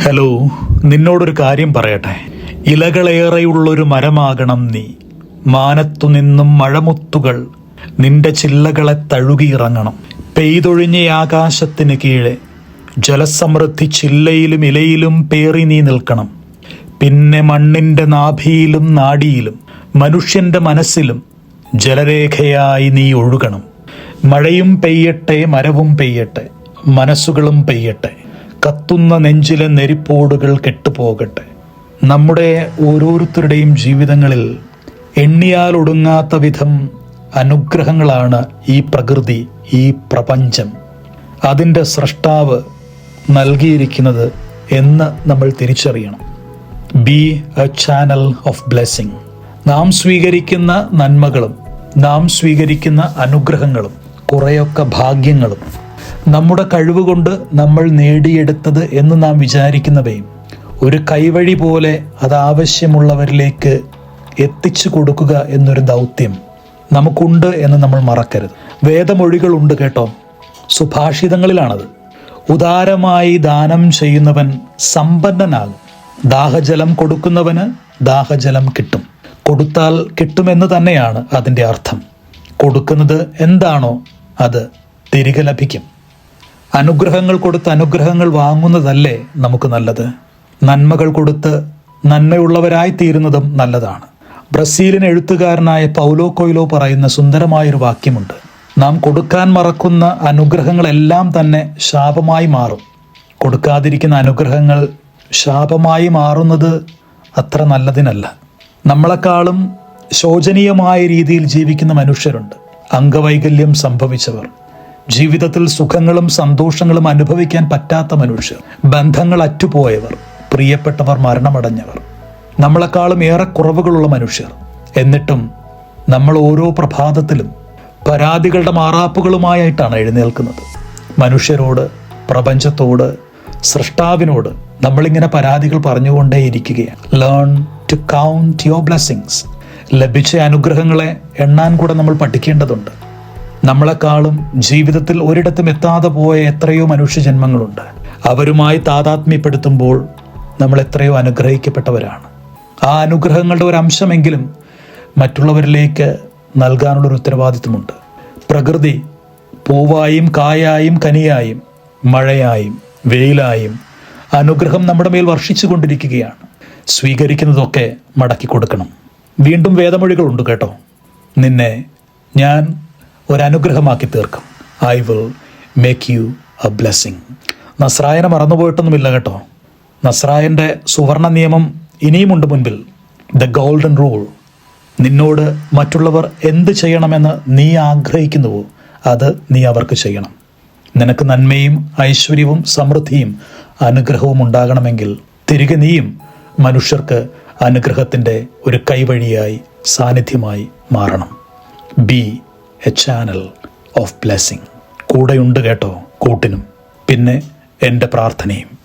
Hello നിന്നോടൊരു കാര്യം പറയട്ടെ. ഇലകളേറെയുള്ളൊരു മരമാകണം നീ. മാനത്തു നിന്നും മഴമുത്തുകൾ നിന്റെ ചില്ലകളെ തഴുകിയിറങ്ങണം. പെയ്തൊഴിഞ്ഞ ആകാശത്തിന് കീഴെ ജലസമൃദ്ധി ചില്ലയിലും ഇലയിലും പേറി നീ നിൽക്കണം. പിന്നെ മണ്ണിന്റെ നാഭിയിലും നാടിയിലും മനുഷ്യന്റെ മനസ്സിലും ജലരേഖയായി നീ ഒഴുകണം. മഴയും പെയ്യട്ടെ മരവും പെയ്യട്ടെ മനസ്സുകളും പെയ്യട്ടെ. കത്തുന്ന നെഞ്ചിലെ നെരിപ്പോടുകൾ കെട്ടുപോകട്ടെ. നമ്മുടെ ഓരോരുത്തരുടെയും ജീവിതങ്ങളിൽ എണ്ണിയാൽ ഒടുങ്ങാത്ത വിധം അനുഗ്രഹങ്ങളാണ് ഈ പ്രകൃതി ഈ പ്രപഞ്ചം. അതിന്റെ സൃഷ്ടാവ് നൽകിയിരിക്കുന്നത് എന്ന് നമ്മൾ തിരിച്ചറിയണം. Be a channel of blessing നാം സ്വീകരിക്കുന്ന നന്മകളും നാം സ്വീകരിക്കുന്ന അനുഗ്രഹങ്ങളും കുറേയൊക്കെ ഭാഗ്യങ്ങളും നമ്മുടെ കഴിവുകൊണ്ട് നമ്മൾ നേടിയെടുത്തത് എന്ന് നാം വിചാരിക്കുന്നവയും ഒരു കൈവഴി പോലെ അത് ആവശ്യമുള്ളവരിലേക്ക് എത്തിച്ചു കൊടുക്കുക എന്നൊരു ദൗത്യം നമുക്കുണ്ട് എന്ന് നമ്മൾ മറക്കരുത്. വേദമൊഴികളുണ്ട് കേട്ടോ. സുഭാഷിതങ്ങളിലാണത്. ഉദാരമായി ദാനം ചെയ്യുന്നവൻ സമ്പന്നനാകും ദാഹജലം കൊടുക്കുന്നവന് ദാഹജലം കിട്ടും. കൊടുത്താൽ കിട്ടുമെന്ന് തന്നെയാണ് അതിന്റെ അർത്ഥം. കൊടുക്കുന്നത് എന്താണോ അത് തിരികെ ലഭിക്കും. അനുഗ്രഹങ്ങൾ കൊടുത്ത് അനുഗ്രഹങ്ങൾ വാങ്ങുന്നതല്ലേ നമുക്ക് നല്ലത്? നന്മകൾ കൊടുത്ത് നന്മയുള്ളവരായി തീരുന്നതും നല്ലതാണ്. ബ്രസീലിന് എഴുത്തുകാരനായ പൗലോ കൊയ്ലോ പറയുന്ന സുന്ദരമായൊരു വാക്യമുണ്ട്. നാം കൊടുക്കാൻ മറക്കുന്ന അനുഗ്രഹങ്ങളെല്ലാം തന്നെ ശാപമായി മാറും. കൊടുക്കാതിരിക്കുന്ന അനുഗ്രഹങ്ങൾ ശാപമായി മാറുന്നത് അത്ര നല്ലതിനല്ല. നമ്മളെക്കാളും ശോചനീയമായ രീതിയിൽ ജീവിക്കുന്ന മനുഷ്യരുണ്ട്. അംഗവൈകല്യം സംഭവിച്ചവർ. ജീവിതത്തിൽ സുഖങ്ങളും സന്തോഷങ്ങളും അനുഭവിക്കാൻ പറ്റാത്ത മനുഷ്യർ ബന്ധങ്ങൾ അറ്റുപോയവർ പ്രിയപ്പെട്ടവർ മരണമടഞ്ഞവർ നമ്മളെക്കാളും ഏറെ കുറവുകളുള്ള മനുഷ്യർ. എന്നിട്ടും നമ്മൾ ഓരോ പ്രഭാതത്തിലും പരാതികളുടെ മാറാപ്പുകളുമായിട്ടാണ് എഴുന്നേൽക്കുന്നത്. മനുഷ്യരോട് പ്രപഞ്ചത്തോട് സൃഷ്ടാവിനോട് നമ്മളിങ്ങനെ പരാതികൾ പറഞ്ഞുകൊണ്ടേയിരിക്കുകയാണ്. Learn to count your blessings ലഭിച്ച അനുഗ്രഹങ്ങളെ എണ്ണാൻ കൂടെ നമ്മൾ പഠിക്കേണ്ടതുണ്ട്. നമ്മളെക്കാളും ജീവിതത്തിൽ ഒരിടത്തും എത്താതെ പോയ എത്രയോ മനുഷ്യജന്മങ്ങളുണ്ട്. അവരുമായി താതാത്മ്യപ്പെടുത്തുമ്പോൾ നമ്മൾ എത്രയോ അനുഗ്രഹിക്കപ്പെട്ടവരാണ്. ആ അനുഗ്രഹങ്ങളുടെ ഒരു അംശമെങ്കിലും മറ്റുള്ളവരിലേക്ക് നൽകാനുള്ളൊരു ഉത്തരവാദിത്വമുണ്ട്. പ്രകൃതി പൂവായും കായായും കനിയായും മഴയായും വെയിലായും അനുഗ്രഹം നമ്മുടെ മേൽ വർഷിച്ചു കൊണ്ടിരിക്കുകയാണ്. സ്വീകരിക്കുന്നതൊക്കെ മടക്കി കൊടുക്കണം. വീണ്ടും വേദമൊഴികളുണ്ട് കേട്ടോ. നിന്നെ ഞാൻ ഒരനുഗ്രഹമാക്കി തീർക്കും. I will make you a blessing നസ്രായനെ മറന്നുപോയിട്ടൊന്നുമില്ല കേട്ടോ. നസ്രായന്റെ സുവർണ നിയമം ഇനിയുമുണ്ട് മുൻപിൽ. ദ ഗോൾഡൻ റൂൾ നിന്നോട് മറ്റുള്ളവർ എന്ത് ചെയ്യണമെന്ന് നീ ആഗ്രഹിക്കുന്നുവോ അത് നീ അവർക്ക് ചെയ്യണം. നിനക്ക് നന്മയും ഐശ്വര്യവും സമൃദ്ധിയും അനുഗ്രഹവും ഉണ്ടാകണമെങ്കിൽ തിരികെ നീയും മനുഷ്യർക്ക് അനുഗ്രഹത്തിന്റെ ഒരു കൈവഴിയായി സാന്നിധ്യമായി മാറണം. Be a channel of blessing കൂടെയുണ്ട് കേട്ടോ കൂട്ടിനും. പിന്നെ എന്റെ പ്രാർത്ഥനയും.